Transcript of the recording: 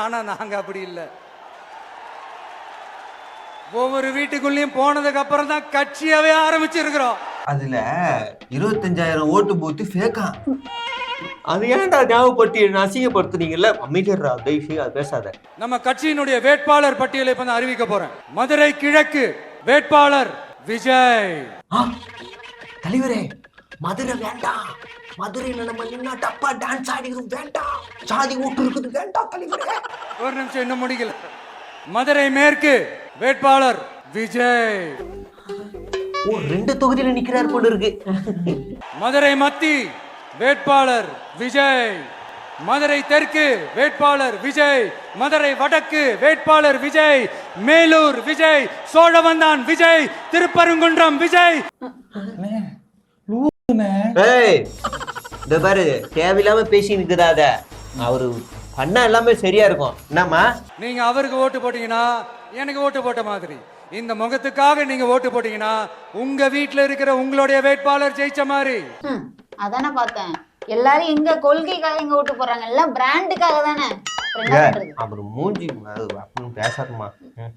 ஆனா நாங்க அப்படி இல்லை. ஒவ்வொரு வீட்டுக்குள்ளேயும் போனதுக்கு அப்புறம் தான் கட்சியாவே ஆரம்பிச்சிருக்கிறோம். அதுல இருபத்தஞ்சாயிரம் ஓட்டு பூத்து ஃபேக்கா அது ஏன்டா ஞாபகப்படுத்தி அசிங்கப்படுத்துனீங்கல்ல? அமைச்சர்ரா தயவு செய்து அது பேசாத. நம்ம கட்சியினுடைய வேட்பாளர் பட்டியலை இப்ப நான் அறிவிக்க போறேன். மதுரை கிழக்கு வேட்பாளர் விஜய். தலைவரே. மதுரை வேண்டாம் மதுரையில நம்ம நின்னா டப்பா டான்ஸ் ஆடிக்கிறது வேண்டாம் சாதி ஓட்டு இருக்குது வேண்டாம் தலைவரே. ஒரு நிமிஷம் இன்னும் முடிக்கல. மதுரை மேற்கு வேட்பாளர் விஜய். ஓ ரெண்டு தொகுதியில நிக்கிறாரு போல இருக்கு. மதுரை மத்தி வேட்பாளர் விஜய். மதுரை தெற்கு வேட்பாளர் விஜய். மதுரை வடக்கு வேட்பாளர் விஜய். மேலூர் விஜய். சோழவந்தான் விஜய். திருப்பரங்குன்றம் விஜய். இந்த பாரு தேவையில்லாம பேசி நிற்கிறாத அவரு பண்ணா எல்லாமே சரியா இருக்கும். என்னம்மா? நீங்க அவருக்கு ஓட்டு போட்டீங்கன்னா எனக்கு ஓட்டு போட்ட மாதிரி. இந்த முகத்துக்காக நீங்க ஓட்டு போட்டீங்கன்னா உங்க வீட்ல இருக்கிற உங்களுடைய வேட்பாளர் ஜெயிச்ச மாதிரி. அதானே பார்த்தேன். எல்லாரும் எங்க கொள்கைக்காக எங்க ஓட்டு போடுறாங்க? எல்லாம் பிராண்டுக்காக தானே? அப்புறம் மூஞ்சி அது அப்படின்னு பேசாதம்மா. ம்.